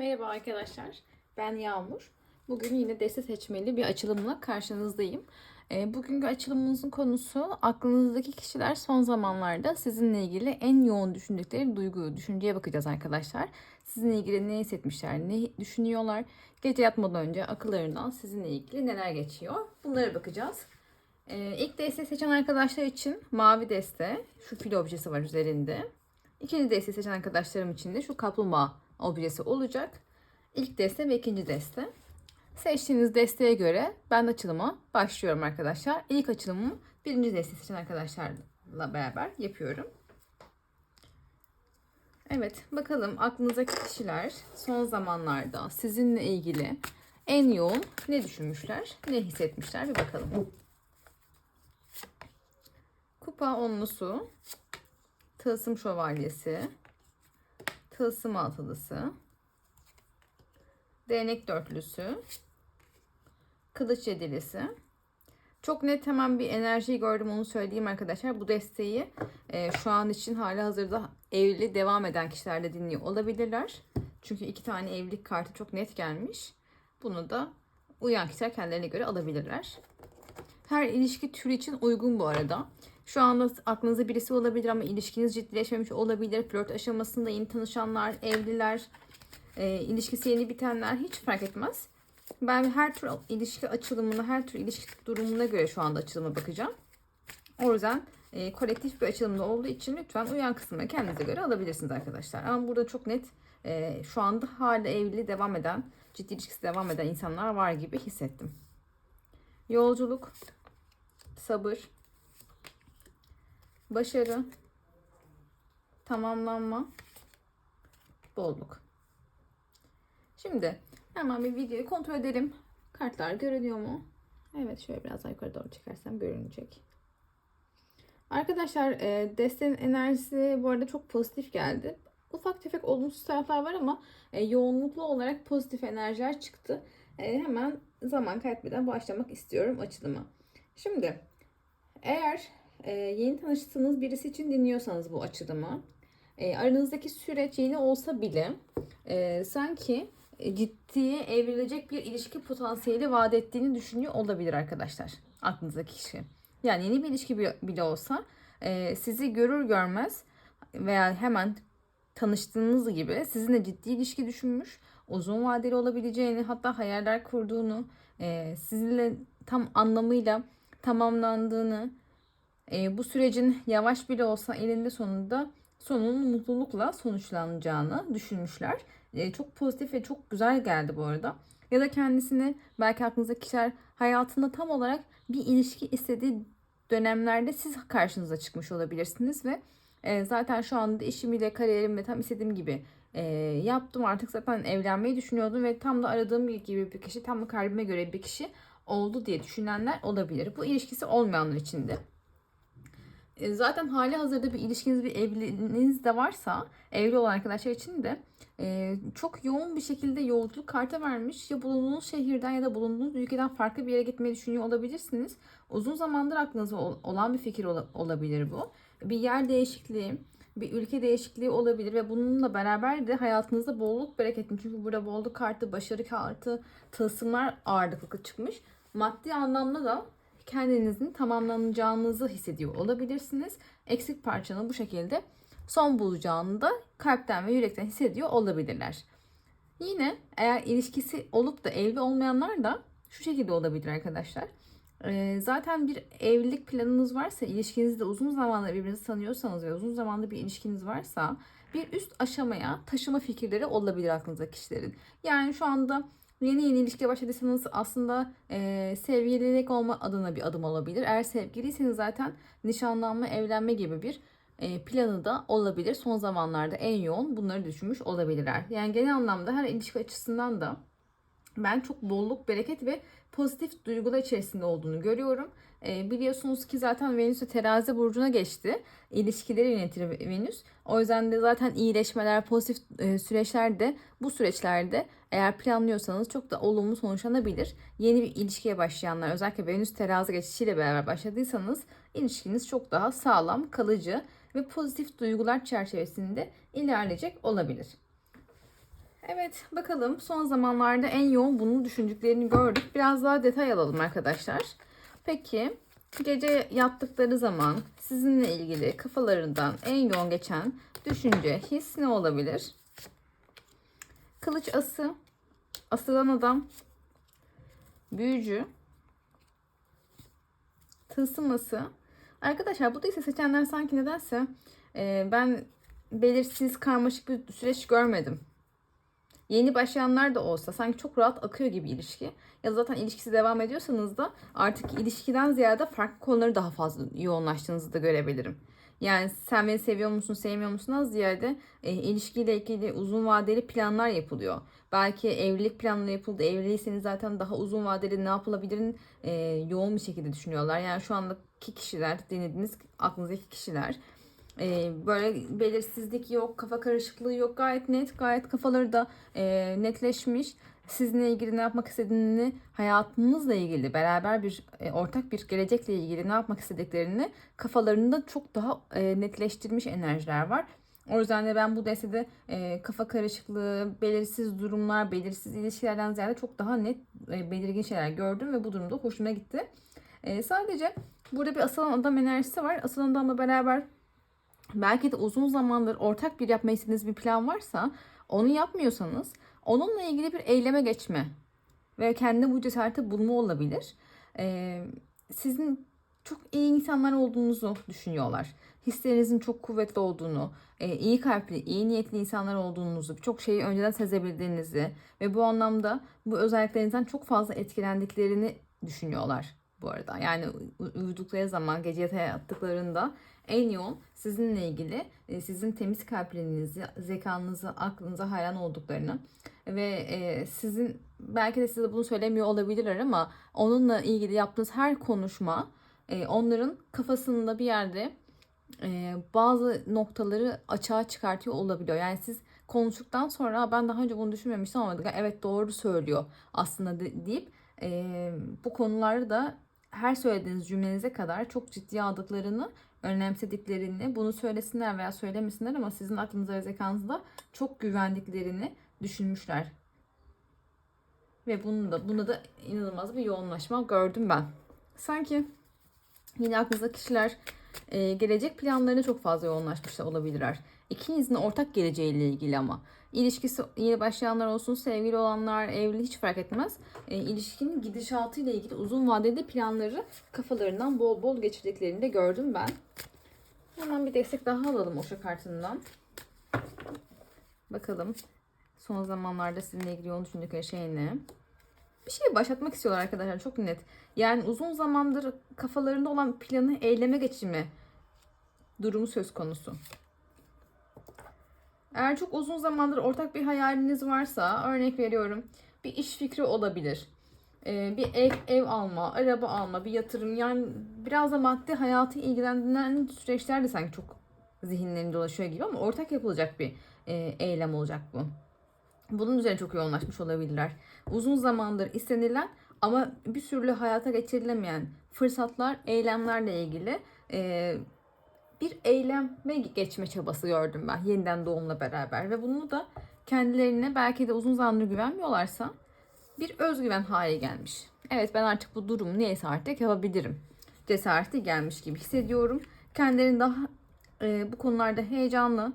Merhaba arkadaşlar, ben Yağmur. Bugün yine deste seçmeli bir açılımla karşınızdayım. Ee, Bugünkü açılımımızın konusu aklınızdaki kişiler son zamanlarda sizinle ilgili en yoğun düşündükleri duygu, düşünceye bakacağız arkadaşlar. Sizinle ilgili ne hissetmişler, ne düşünüyorlar, gece yatmadan önce akıllarından sizinle ilgili neler geçiyor bunlara bakacağız. Ee, İlk deste seçen arkadaşlar için mavi deste, şu fil objesi var üzerinde. İkinci deste seçen arkadaşlarım için de şu kaplumbağa objesi olacak. İlk deste ve ikinci deste. Seçtiğiniz desteğe göre ben açılıma başlıyorum arkadaşlar. İlk açılımımı birinci deste seçen arkadaşlarla beraber yapıyorum. Evet bakalım aklınızdaki kişiler son zamanlarda sizinle ilgili en yoğun ne düşünmüşler, ne hissetmişler bir bakalım. Kupa onlusu, tılsım şövalyesi, tılsım altılısı, değnek dörtlüsü, kılıç yedilisi. Çok net hemen bir enerjiyi gördüm onu söyleyeyim arkadaşlar. Bu desteği e, şu an için hala hazırda evli devam eden kişiler de dinliyor olabilirler. Çünkü iki tane evlilik kartı çok net gelmiş. Bunu da uyan kişiler kendilerine göre alabilirler. Her ilişki türü için uygun bu arada. Şu anda aklınızda birisi olabilir ama ilişkiniz ciddileşmemiş olabilir. Flört aşamasında yeni tanışanlar, evliler, e, ilişkisi yeni bitenler hiç fark etmez. Ben her tür ilişki açılımına, her tür ilişki durumuna göre şu anda açılıma bakacağım. O yüzden e, kolektif bir açılımda olduğu için lütfen uyan kısmına kendinize göre alabilirsiniz arkadaşlar. Ama burada çok net e, şu anda hala evli devam eden, ciddi ilişkisi devam eden insanlar var gibi hissettim. Yolculuk, sabır, başarı, tamamlanma, bolluk. Şimdi hemen bir videoyu kontrol edelim. Kartlar görünüyor mu? Evet şöyle biraz daha yukarı doğru çekersem görünecek. Arkadaşlar e, destenin enerjisi bu arada çok pozitif geldi. Ufak tefek olumsuz taraflar var ama e, yoğunluklu olarak pozitif enerjiler çıktı. E, hemen zaman kaybetmeden başlamak istiyorum açılıma. Şimdi eğer e, yeni tanıştığınız birisi için dinliyorsanız bu açılımı e, aranızdaki süreç yeni olsa bile e, sanki ciddiye evrilecek bir ilişki potansiyeli vaat ettiğini düşünüyor olabilir arkadaşlar. Aklınızdaki kişi. Yani yeni bir ilişki bile olsa e, sizi görür görmez veya hemen tanıştığınız gibi sizinle ciddi ilişki düşünmüş, uzun vadeli olabileceğini hatta hayaller kurduğunu, e, sizinle tam anlamıyla tamamlandığını, e, bu sürecin yavaş bile olsa elinde sonunda sonunun mutlulukla sonuçlanacağını düşünmüşler. E, çok pozitif ve çok güzel geldi bu arada. Ya da kendisini belki aklınızdaki kişiler hayatında tam olarak bir ilişki istediği dönemlerde siz karşınıza çıkmış olabilirsiniz ve e, zaten şu anda işimi kariyerimle tam istediğim gibi e, yaptım. Artık zaten evlenmeyi düşünüyordum ve tam da aradığım gibi bir kişi, tam da kalbime göre bir kişi oldu diye düşünenler olabilir. Bu ilişkisi olmayanlar için de. E, zaten hali hazırda bir ilişkiniz, bir evliliğiniz de varsa evli olan arkadaşlar için de e, çok yoğun bir şekilde yolculuk kartı vermiş. Ya bulunduğunuz şehirden ya da bulunduğunuz ülkeden farklı bir yere gitmeyi düşünüyor olabilirsiniz. Uzun zamandır aklınızda olan bir fikir olabilir bu. Bir yer değişikliği, bir ülke değişikliği olabilir ve bununla beraber de hayatınızda bolluk bereketin. Çünkü burada bolluk kartı, başarı kartı, tılsımlar ağırlıklı çıkmış. Maddi anlamda da kendinizin tamamlanacağınızı hissediyor olabilirsiniz. Eksik parçanın bu şekilde son bulacağını da kalpten ve yürekten hissediyor olabilirler. Yine eğer ilişkisi olup da evli olmayanlar da şu şekilde olabilir arkadaşlar. Ee, zaten bir evlilik planınız varsa, ilişkinizde uzun zamandır birbirinizi tanıyorsanız ve uzun zamandır bir ilişkiniz varsa bir üst aşamaya taşıma fikirleri olabilir aklınızda kişilerin. Yani şu anda yeni yeni ilişkiye başladıysanız aslında e, sevgililik olma adına bir adım olabilir. Eğer sevgiliyseniz zaten nişanlanma, evlenme gibi bir e, planı da olabilir. Son zamanlarda en yoğun bunları düşünmüş olabilirler. Yani genel anlamda her ilişki açısından da ben çok bolluk, bereket ve pozitif duygular içerisinde olduğunu görüyorum. E, biliyorsunuz ki zaten Venüs de terazi burcuna geçti. İlişkileri yönetir Venüs. O yüzden de zaten iyileşmeler, pozitif e, süreçler de bu süreçlerde eğer planlıyorsanız çok da olumlu sonuçlanabilir. Yeni bir ilişkiye başlayanlar özellikle Venüs terazi geçişiyle beraber başladıysanız ilişkiniz çok daha sağlam, kalıcı ve pozitif duygular çerçevesinde ilerleyecek olabilir. Evet bakalım son zamanlarda en yoğun bunu düşündüklerini gördük. Biraz daha detay alalım arkadaşlar. Peki gece yattıkları zaman sizinle ilgili kafalarından en yoğun geçen düşünce, his ne olabilir? Kılıç ası, asılan adam, büyücü, tılsım ası. Arkadaşlar bu da ise seçenler sanki nedense e, ben belirsiz karmaşık bir süreç görmedim. Yeni başlayanlar da olsa sanki çok rahat akıyor gibi ilişki. Ya zaten ilişkisi devam ediyorsanız da artık ilişkiden ziyade farklı konuları daha fazla yoğunlaştığınızı da görebilirim. Yani sen beni seviyor musun, sevmiyor musun az ziyade e, ilişkiyle ilgili uzun vadeli planlar yapılıyor. Belki evlilik planları yapıldı. Evliliyseniz zaten daha uzun vadeli ne yapılabilirin e, yoğun bir şekilde düşünüyorlar. Yani şu andaki kişiler, denediğiniz aklınızdaki kişiler e, böyle belirsizlik yok, kafa karışıklığı yok. Gayet net, gayet kafaları da e, netleşmiş. Sizinle ilgili ne yapmak istediğini, hayatınızla ilgili beraber bir e, ortak bir gelecekle ilgili ne yapmak istediklerini kafalarında çok daha e, netleştirmiş enerjiler var. O yüzden de ben bu destede e, kafa karışıklığı, belirsiz durumlar, belirsiz ilişkilerden ziyade çok daha net, e, belirgin şeyler gördüm ve bu durumda hoşuma gitti. E, sadece burada bir asılan adam enerjisi var. Asılan adamla beraber belki de uzun zamandır ortak bir yapmayı istediğiniz bir plan varsa onu yapmıyorsanız onunla ilgili bir eyleme geçme ve kendi bu cesareti bulma olabilir. Ee, sizin çok iyi insanlar olduğunuzu düşünüyorlar. Hislerinizin çok kuvvetli olduğunu, e, iyi kalpli, iyi niyetli insanlar olduğunuzu, birçok şeyi önceden sezebildiğinizi ve bu anlamda bu özelliklerinizden çok fazla etkilendiklerini düşünüyorlar bu arada. Yani uyudukları zaman, gece yatağa yattıklarında en yoğun sizinle ilgili e, sizin temiz kalpliliğinizi, zekanızı, aklınıza hayran olduklarını ve e, sizin belki de size bunu söylemiyor olabilirler ama onunla ilgili yaptığınız her konuşma e, onların kafasında bir yerde bazı noktaları açığa çıkartıyor olabiliyor. Yani siz konuştuktan sonra ben daha önce bunu düşünmemiştim ama evet doğru söylüyor aslında deyip bu konuları da her söylediğiniz cümlenize kadar çok ciddiye aldıklarını, önemsediklerini, bunu söylesinler veya söylemesinler ama sizin aklınıza ve zekanızda çok güvendiklerini düşünmüşler. Ve bunu da, buna da inanılmaz bir yoğunlaşma gördüm ben. Sanki yine aklınızda kişiler e, gelecek planlarına çok fazla yoğunlaşmışlar olabilirler. İkinizin ortak geleceğiyle ilgili ama. İlişkisi yeni başlayanlar olsun, sevgili olanlar, evli hiç fark etmez. E, ilişkinin gidişatı ile ilgili uzun vadeli planları kafalarından bol bol geçirdiklerini de gördüm ben. Hemen bir destek daha alalım Oşa kartından. Bakalım son zamanlarda sizinle ilgili yoğun düşündükleri şey ne? Bir şey başlatmak istiyorlar arkadaşlar çok net. Yani uzun zamandır kafalarında olan planı eyleme geçirme durumu söz konusu. Eğer çok uzun zamandır ortak bir hayaliniz varsa örnek veriyorum bir iş fikri olabilir. Ee, bir ev, ev alma, araba alma, bir yatırım yani biraz da maddi hayatı ilgilendiren süreçler de sanki çok zihinlerinde dolaşıyor gibi ama ortak yapılacak bir e, eylem olacak bu. Bunun üzerine çok yoğunlaşmış olabilirler. Uzun zamandır istenilen ama bir sürü hayata geçirilemeyen fırsatlar, eylemlerle ilgili e, bir eylem ve geçme çabası gördüm ben yeniden doğumla beraber ve bunu da kendilerine belki de uzun zamandır güvenmiyorlarsa bir özgüven hali gelmiş. Evet ben artık bu durum neyse artık yapabilirim. Cesareti gelmiş gibi hissediyorum. Kendilerini daha e, bu konularda heyecanlı,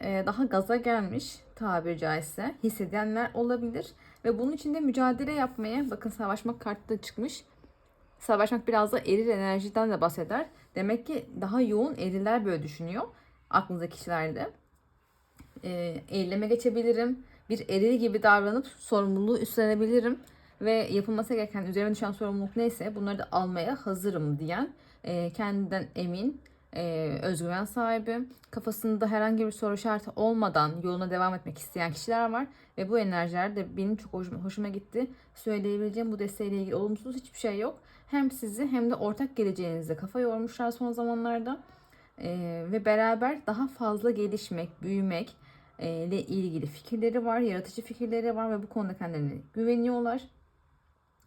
e, daha gaza gelmiş tabiri caizse hissedenler olabilir. Ve bunun için de mücadele yapmaya, bakın savaşmak kartı çıkmış. Savaşmak biraz da eril enerjiden de bahseder. Demek ki daha yoğun eriler böyle düşünüyor. Aklınızdaki kişilerde. E, eyleme geçebilirim. Bir eril gibi davranıp sorumluluğu üstlenebilirim. Ve yapılması gereken, üzerime düşen sorumluluk neyse bunları da almaya hazırım diyen, e, kendinden emin, e, özgüven sahibi, kafasında herhangi bir soru işareti olmadan yoluna devam etmek isteyen kişiler var. Ve bu enerjiler de benim çok hoşuma, hoşuma gitti. Söyleyebileceğim bu desteğiyle ilgili olumsuz hiçbir şey yok. Hem sizi hem de ortak geleceğinizde kafa yormuşlar son zamanlarda. E, ve beraber daha fazla gelişmek, büyümek e, ile ilgili fikirleri var, yaratıcı fikirleri var ve bu konuda kendilerine güveniyorlar.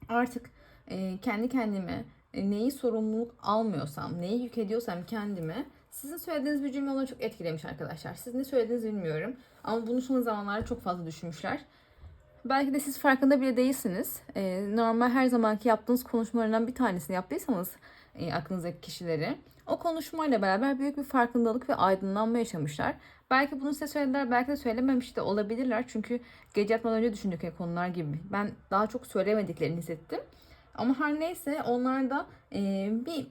Artık e, kendi kendime e, neyi sorumluluk almıyorsam, neyi yük ediyorsam kendime Sizin söylediğiniz bir cümle onu çok etkilemiş arkadaşlar. Siz ne söylediğinizi bilmiyorum. Ama bunu son zamanlarda çok fazla düşünmüşler. Belki de siz farkında bile değilsiniz. Ee, normal her zamanki yaptığınız konuşmalarından bir tanesini yaptıysanız e, aklınızdaki kişileri o konuşmayla beraber büyük bir farkındalık ve aydınlanma yaşamışlar. Belki bunu size söylediler, belki de söylememiş de olabilirler. Çünkü gece yatmadan önce düşündükleri konular gibi. Ben daha çok söylemediklerini hissettim. Ama her neyse onlar da e, bir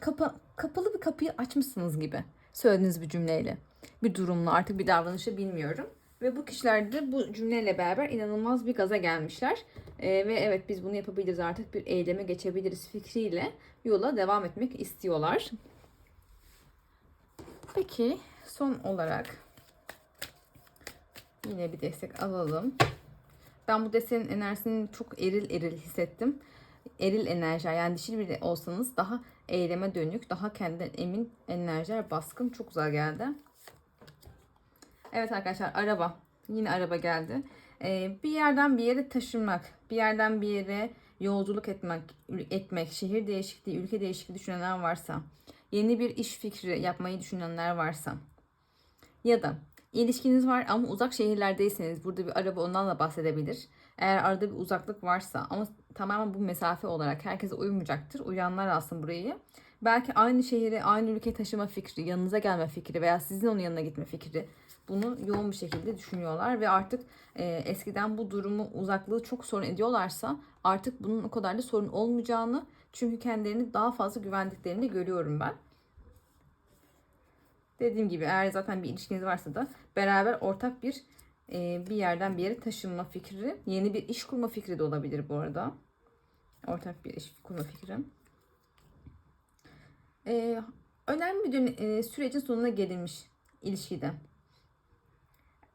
kapa, kapalı bir kapıyı açmışsınız gibi söylediğiniz bir cümleyle. Bir durumla artık bir davranışı bilmiyorum. Ve bu kişiler de bu cümleyle beraber inanılmaz bir gaza gelmişler. Ee, ve evet biz bunu yapabiliriz artık bir eyleme geçebiliriz fikriyle yola devam etmek istiyorlar. Peki son olarak yine bir destek alalım. Ben bu desenin enerjisini çok eril eril hissettim. Eril enerjiler yani dişil biri olsanız daha eyleme dönük, daha kendinden emin enerjiler baskın çok güzel geldi. Evet arkadaşlar araba. Yine araba geldi. Ee, bir yerden bir yere taşınmak, bir yerden bir yere yolculuk etmek, etmek, şehir değişikliği, ülke değişikliği düşünenler varsa, yeni bir iş fikri yapmayı düşünenler varsa ya da ilişkiniz var ama uzak şehirlerdeyseniz burada bir araba ondan da bahsedebilir. Eğer arada bir uzaklık varsa ama tamamen bu mesafe olarak herkese uymayacaktır. Uyanlar alsın burayı. Belki aynı şehire, aynı ülkeye taşıma fikri, yanınıza gelme fikri veya sizin onun yanına gitme fikri bunu yoğun bir şekilde düşünüyorlar ve artık e, eskiden bu durumu uzaklığı çok sorun ediyorlarsa artık bunun o kadar da sorun olmayacağını çünkü kendilerini daha fazla güvendiklerini görüyorum ben. Dediğim gibi eğer zaten bir ilişkiniz varsa da beraber ortak bir e, bir yerden bir yere taşınma fikri, yeni bir iş kurma fikri de olabilir bu arada. Ortak bir iş kurma fikri. E, önemli bir dön- e, sürecin sonuna gelinmiş ilişkide.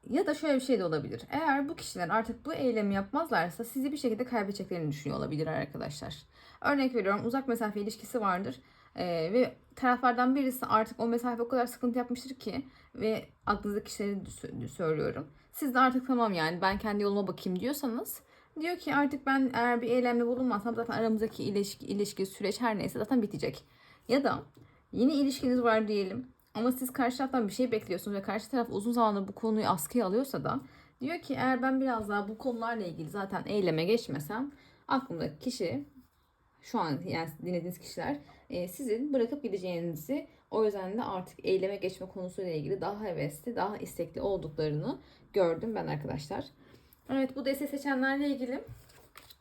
Ya da şöyle bir şey de olabilir. Eğer bu kişiler artık bu eylemi yapmazlarsa sizi bir şekilde kaybedeceklerini düşünüyor olabilir arkadaşlar. Örnek veriyorum uzak mesafe ilişkisi vardır. Ee, ve taraflardan birisi artık o mesafe o kadar sıkıntı yapmıştır ki ve aklınızdaki kişileri sö- söylüyorum. Siz de artık tamam yani ben kendi yoluma bakayım diyorsanız diyor ki artık ben eğer bir eylemde bulunmazsam zaten aramızdaki ilişki, ilişki süreç her neyse zaten bitecek. Ya da yeni ilişkiniz var diyelim ama siz karşı taraftan bir şey bekliyorsunuz ve karşı taraf uzun zamandır bu konuyu askıya alıyorsa da diyor ki eğer ben biraz daha bu konularla ilgili zaten eyleme geçmesem aklımdaki kişi şu an yani dinlediğiniz kişiler e, sizin bırakıp gideceğinizi o yüzden de artık eyleme geçme konusuyla ilgili daha hevesli, daha istekli olduklarını gördüm ben arkadaşlar. Evet bu desteği seçenlerle ilgili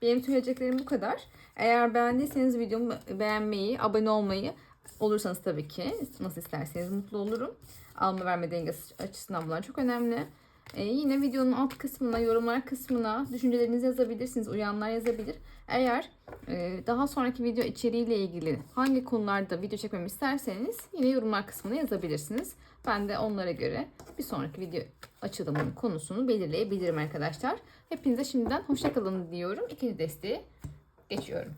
benim söyleyeceklerim bu kadar. Eğer beğendiyseniz videomu beğenmeyi, abone olmayı olursanız tabii ki nasıl isterseniz mutlu olurum. Alma verme dengesi açısından bunlar çok önemli. Ee, yine videonun alt kısmına, yorumlar kısmına düşüncelerinizi yazabilirsiniz. Uyanlar yazabilir. Eğer e, daha sonraki video içeriğiyle ilgili hangi konularda video çekmemi isterseniz yine yorumlar kısmına yazabilirsiniz. Ben de onlara göre bir sonraki video açılımının konusunu belirleyebilirim arkadaşlar. Hepinize şimdiden hoşçakalın diyorum. İkinci desteği geçiyorum.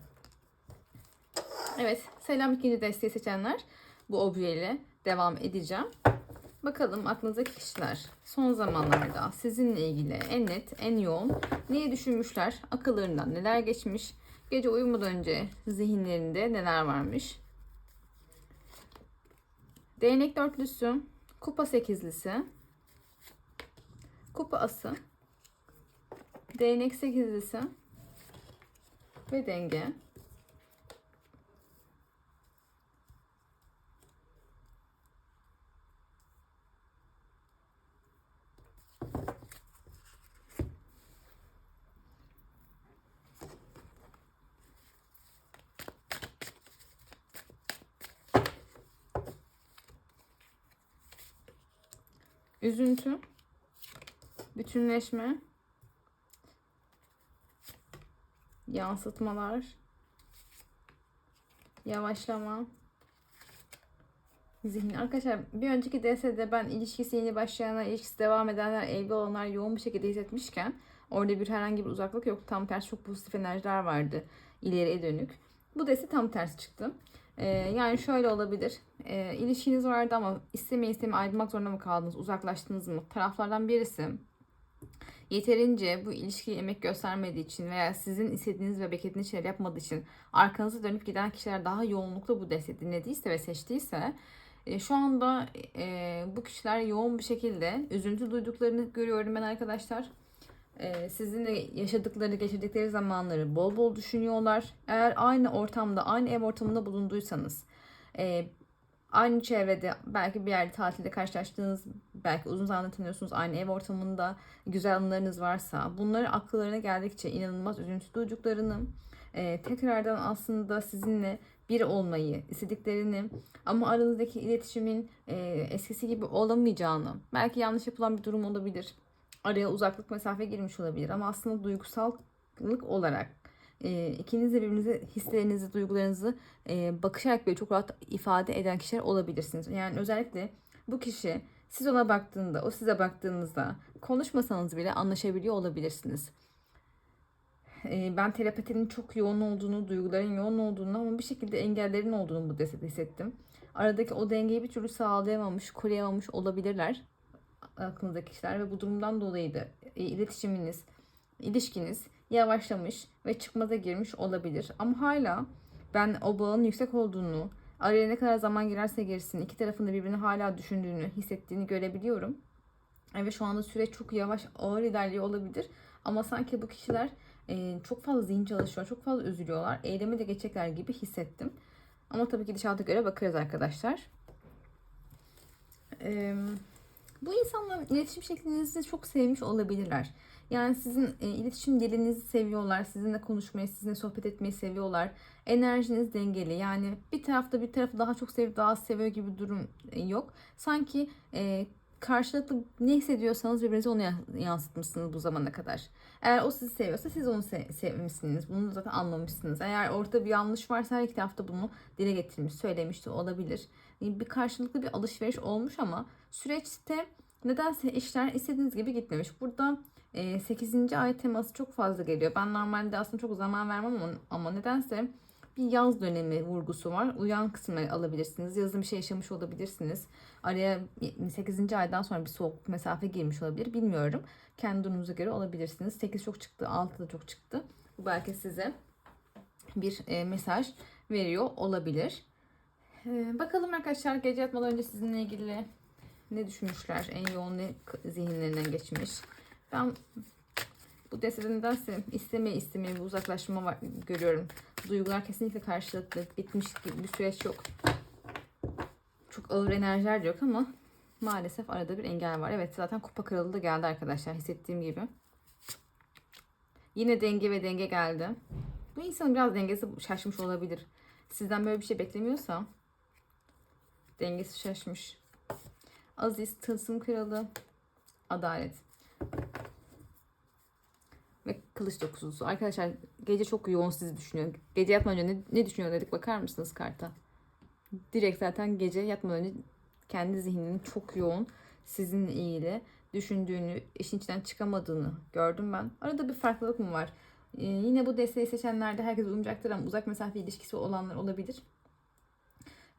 Evet, selam ikinci desteği seçenler. Bu objeyle devam edeceğim. Bakalım aklınızdaki kişiler son zamanlarda sizinle ilgili en net, en yoğun neyi düşünmüşler? Akıllarından neler geçmiş? Gece uyumadan önce zihinlerinde neler varmış? Değnek dörtlüsü, kupa sekizlisi, kupa ası, değnek sekizlisi ve denge. Üzüntü, bütünleşme, yansıtmalar, yavaşlama, zihin. Arkadaşlar bir önceki DS'de ben ilişkisi yeni başlayanlar, ilişkisi devam edenler, evli olanlar yoğun bir şekilde hissetmişken orada bir herhangi bir uzaklık yok. Tam tersi çok pozitif enerjiler vardı ileriye dönük. Bu dese tam tersi çıktı. Ee, yani şöyle olabilir. Ee, ilişkiniz vardı ama istemeye istemeye ayrılmak zorunda mı kaldınız? Uzaklaştınız mı? Taraflardan birisi yeterince bu ilişkiye emek göstermediği için veya sizin istediğiniz ve beklediğiniz şeyler yapmadığı için arkanıza dönüp giden kişiler daha yoğunlukla bu desteği dinlediyse ve seçtiyse E, şu anda e, bu kişiler yoğun bir şekilde üzüntü duyduklarını görüyorum ben arkadaşlar. E, sizinle yaşadıkları, geçirdikleri zamanları bol bol düşünüyorlar. Eğer aynı ortamda, aynı ev ortamında bulunduysanız, e, aynı çevrede belki bir yerde tatilde karşılaştığınız, belki uzun zamandır tanıyorsunuz, aynı ev ortamında güzel anılarınız varsa, bunları akıllarına geldikçe inanılmaz üzüntü duyduklarını, e, tekrardan aslında sizinle bir olmayı istediklerini ama aranızdaki iletişimin e, eskisi gibi olamayacağını belki yanlış yapılan bir durum olabilir. Araya uzaklık mesafe girmiş olabilir ama aslında duygusallık olarak e, ikiniz de birbirinize hislerinizi, duygularınızı e, bakışarak böyle çok rahat ifade eden kişiler olabilirsiniz. Yani özellikle bu kişi siz ona baktığında, o size baktığınızda konuşmasanız bile anlaşabiliyor olabilirsiniz. E, ben telepatinin çok yoğun olduğunu, duyguların yoğun olduğunu ama bir şekilde engellerin olduğunu bu desede hissettim. Aradaki o dengeyi bir türlü sağlayamamış, koruyamamış olabilirler aklınızdaki kişiler ve bu durumdan dolayı da e, iletişiminiz, ilişkiniz yavaşlamış ve çıkmaza girmiş olabilir. Ama hala ben o bağın yüksek olduğunu, araya ne kadar zaman girerse girsin iki tarafın da birbirini hala düşündüğünü, hissettiğini görebiliyorum. E, Ve şu anda süreç çok yavaş, ağır ilerliyor olabilir. Ama sanki bu kişiler e, çok fazla zihin çalışıyor, çok fazla üzülüyorlar. Eyleme de geçecekler gibi hissettim. Ama tabii ki gidişata göre bakarız arkadaşlar. Eee bu insanların iletişim şeklinizi çok sevmiş olabilirler. Yani sizin e, iletişim dilinizi seviyorlar. Sizinle konuşmayı, sizinle sohbet etmeyi seviyorlar. Enerjiniz dengeli. Yani bir tarafta bir tarafı daha çok sevip daha az seviyor gibi bir durum e, yok. Sanki e, karşılıklı ne hissediyorsanız birbirinize onu ya- yansıtmışsınız bu zamana kadar. Eğer o sizi seviyorsa siz onu se- sevmişsiniz. Bunu zaten anlamışsınız. Eğer ortada bir yanlış varsa her iki tarafta bunu dile getirmiş, söylemiş de olabilir. Bir karşılıklı bir alışveriş olmuş ama süreçte nedense işler istediğiniz gibi gitmemiş. Burada 8. ay teması çok fazla geliyor. Ben normalde aslında çok zaman vermem ama, ama nedense bir yaz dönemi vurgusu var. Uyan kısmını alabilirsiniz. Yazın bir şey yaşamış olabilirsiniz. Araya 8. aydan sonra bir soğuk mesafe girmiş olabilir. Bilmiyorum. Kendi durumunuza göre olabilirsiniz. 8 çok çıktı, 6 da çok çıktı. Bu belki size bir e, mesaj veriyor olabilir. E, bakalım arkadaşlar gece yatmadan önce sizinle ilgili ne düşünmüşler? En yoğun ne zihinlerinden geçmiş? Ben bu desteden nedense istemeye istemeye bir uzaklaşma var, görüyorum. Duygular kesinlikle karşılıklı. Bitmiş gibi bir süreç yok. Çok ağır enerjiler yok ama maalesef arada bir engel var. Evet zaten kupa kralı da geldi arkadaşlar hissettiğim gibi. Yine denge ve denge geldi. Bu insanın biraz dengesi şaşmış olabilir. Sizden böyle bir şey beklemiyorsa dengesi şaşmış. Aziz, tılsım kralı, adalet. Ve kılıç dokuzusu. Arkadaşlar gece çok yoğun sizi düşünüyor. Gece yatmadan önce ne, ne düşünüyor dedik bakar mısınız karta? Direkt zaten gece yatmadan önce kendi zihninin çok yoğun sizinle ilgili düşündüğünü, işin içinden çıkamadığını gördüm ben. Arada bir farklılık mı var? Ee, yine bu desteği seçenlerde herkes uyumayacaktır ama uzak mesafe ilişkisi olanlar olabilir.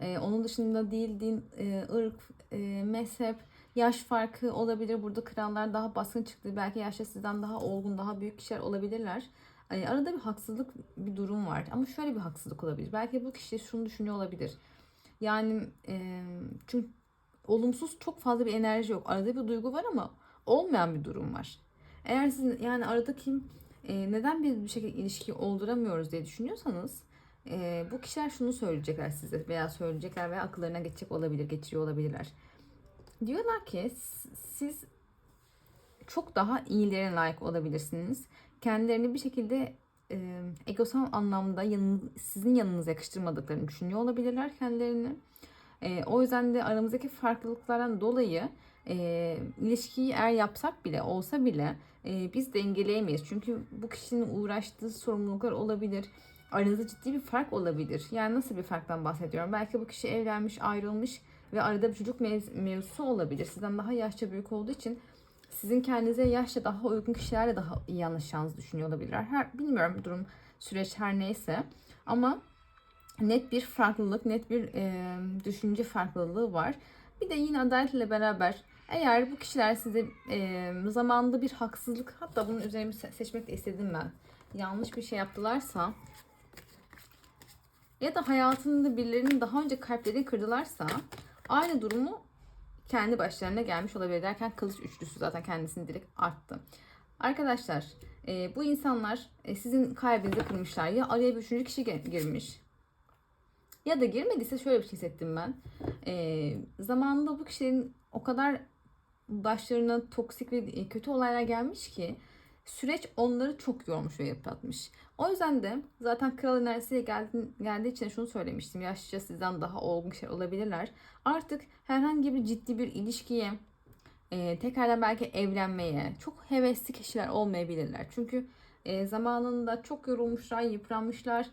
Ee, onun dışında değil din, e, ırk, e, mezhep, yaş farkı olabilir. Burada krallar daha baskın çıktı. Belki yaşta sizden daha olgun, daha büyük kişiler olabilirler. Hani arada bir haksızlık bir durum var. Ama şöyle bir haksızlık olabilir. Belki bu kişi şunu düşünüyor olabilir. Yani e, çünkü olumsuz çok fazla bir enerji yok. Arada bir duygu var ama olmayan bir durum var. Eğer siz yani aradaki e, neden biz bir şekilde ilişki olduramıyoruz diye düşünüyorsanız e, bu kişiler şunu söyleyecekler size veya söyleyecekler veya akıllarına geçecek olabilir, geçiriyor olabilirler. Diyorlar ki siz çok daha iyilerine layık olabilirsiniz. Kendilerini bir şekilde e, egosal anlamda yanın, sizin yanınıza yakıştırmadıklarını düşünüyor olabilirler kendilerini. E, o yüzden de aramızdaki farklılıklardan dolayı e, ilişkiyi eğer yapsak bile olsa bile e, biz dengeleyemeyiz. Çünkü bu kişinin uğraştığı sorumluluklar olabilir. Aranızda ciddi bir fark olabilir. Yani nasıl bir farktan bahsediyorum? Belki bu kişi evlenmiş, ayrılmış ve arada bir çocuk mev- mevzusu olabilir. Sizden daha yaşça büyük olduğu için sizin kendinize yaşça daha uygun kişilerle daha iyi anlaşacağınızı düşünüyor olabilirler. Her, bilmiyorum durum, süreç her neyse. Ama net bir farklılık, net bir e, düşünce farklılığı var. Bir de yine adaletle beraber eğer bu kişiler size e, zamanında bir haksızlık hatta bunun üzerine se- seçmek de istedim ben. Yanlış bir şey yaptılarsa ya da hayatında birilerinin daha önce kalplerini kırdılarsa Aynı durumu kendi başlarına gelmiş olabilir derken kılıç üçlüsü zaten kendisini direkt arttı. Arkadaşlar e, bu insanlar e, sizin kalbinizi kırmışlar. Ya araya bir üçüncü kişi girmiş. Ya da girmediyse şöyle bir şey hissettim ben. E, zamanında bu kişilerin o kadar başlarına toksik ve e, kötü olaylar gelmiş ki süreç onları çok yormuş ve yıpratmış. O yüzden de zaten kral enerjisiyle geldi, geldiği için şunu söylemiştim. Yaşça sizden daha olgun şey olabilirler. Artık herhangi bir ciddi bir ilişkiye, e, tekrardan belki evlenmeye çok hevesli kişiler olmayabilirler. Çünkü e, zamanında çok yorulmuşlar, yıpranmışlar.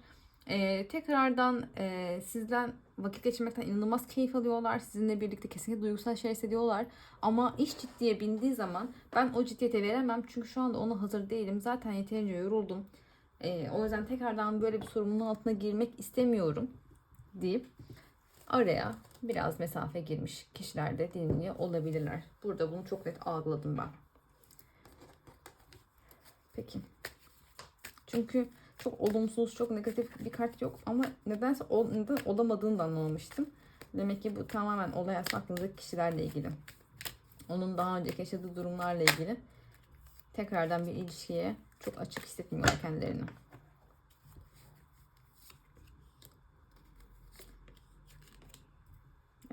E, tekrardan e, sizden vakit geçirmekten inanılmaz keyif alıyorlar. Sizinle birlikte kesinlikle duygusal şey hissediyorlar. Ama iş ciddiye bindiği zaman ben o ciddiyete veremem. Çünkü şu anda ona hazır değilim. Zaten yeterince yoruldum. E, o yüzden tekrardan böyle bir sorumluluğun altına girmek istemiyorum deyip araya biraz mesafe girmiş kişiler de dinliyor olabilirler. Burada bunu çok net algıladım ben. Peki. Çünkü çok olumsuz, çok negatif bir kart yok ama nedense o, neden olamadığını da anlamamıştım. Demek ki bu tamamen olay aslında aklınızdaki kişilerle ilgili. Onun daha önceki yaşadığı durumlarla ilgili. Tekrardan bir ilişkiye çok açık hissetmiyorlar kendilerini.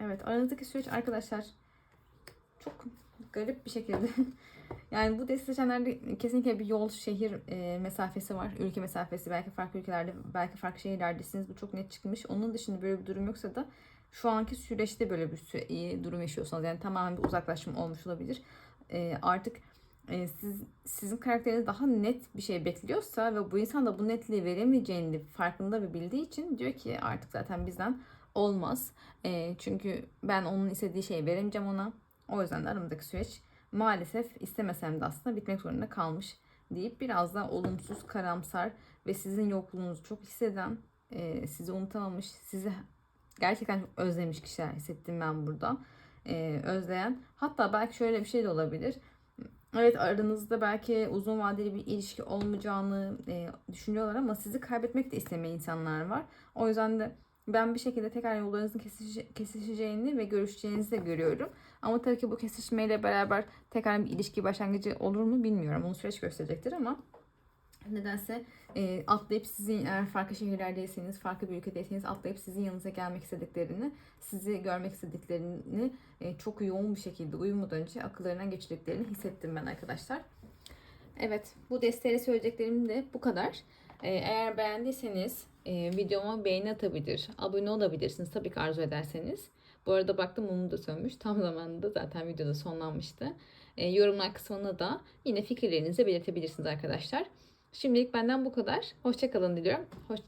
Evet aranızdaki süreç arkadaşlar çok garip bir şekilde yani bu deste seçenlerde kesinlikle bir yol şehir e, mesafesi var. Ülke mesafesi belki farklı ülkelerde belki farklı şehirlerdesiniz. Bu çok net çıkmış. Onun dışında böyle bir durum yoksa da şu anki süreçte böyle bir süre, iyi durum yaşıyorsanız yani tamamen bir uzaklaşma olmuş olabilir. E, artık e, siz sizin karakteriniz daha net bir şey bekliyorsa ve bu insan da bu netliği veremeyeceğini farkında ve bildiği için diyor ki artık zaten bizden olmaz. E, çünkü ben onun istediği şeyi veremeyeceğim ona. O yüzden de aramızdaki süreç maalesef istemesem de aslında bitmek zorunda kalmış deyip biraz daha olumsuz, karamsar ve sizin yokluğunuzu çok hisseden, e, sizi unutamamış, sizi gerçekten çok özlemiş kişiler hissettim ben burada. E, özleyen. Hatta belki şöyle bir şey de olabilir. Evet aranızda belki uzun vadeli bir ilişki olmayacağını e, düşünüyorlar ama sizi kaybetmek de istemeyen insanlar var. O yüzden de ben bir şekilde tekrar yollarınızın kesişe- kesişeceğini ve görüşeceğinizi de görüyorum. Ama tabii ki bu kesişmeyle beraber tekrar bir ilişki başlangıcı olur mu bilmiyorum. Onu süreç gösterecektir ama nedense e, atlayıp sizin eğer farklı şehirlerdeyseniz, farklı bir ülkedeyseniz atlayıp sizin yanınıza gelmek istediklerini, sizi görmek istediklerini e, çok yoğun bir şekilde uyumadan önce akıllarından geçirdiklerini hissettim ben arkadaşlar. Evet bu desteğiyle söyleyeceklerim de bu kadar. Ee, eğer beğendiyseniz e, videoma beğeni atabilir, abone olabilirsiniz tabii ki arzu ederseniz. Bu arada baktım mumu da sönmüş. Tam zamanında zaten videoda sonlanmıştı. E, yorumlar kısmına da yine fikirlerinizi belirtebilirsiniz arkadaşlar. Şimdilik benden bu kadar. Hoşçakalın diliyorum. Hoş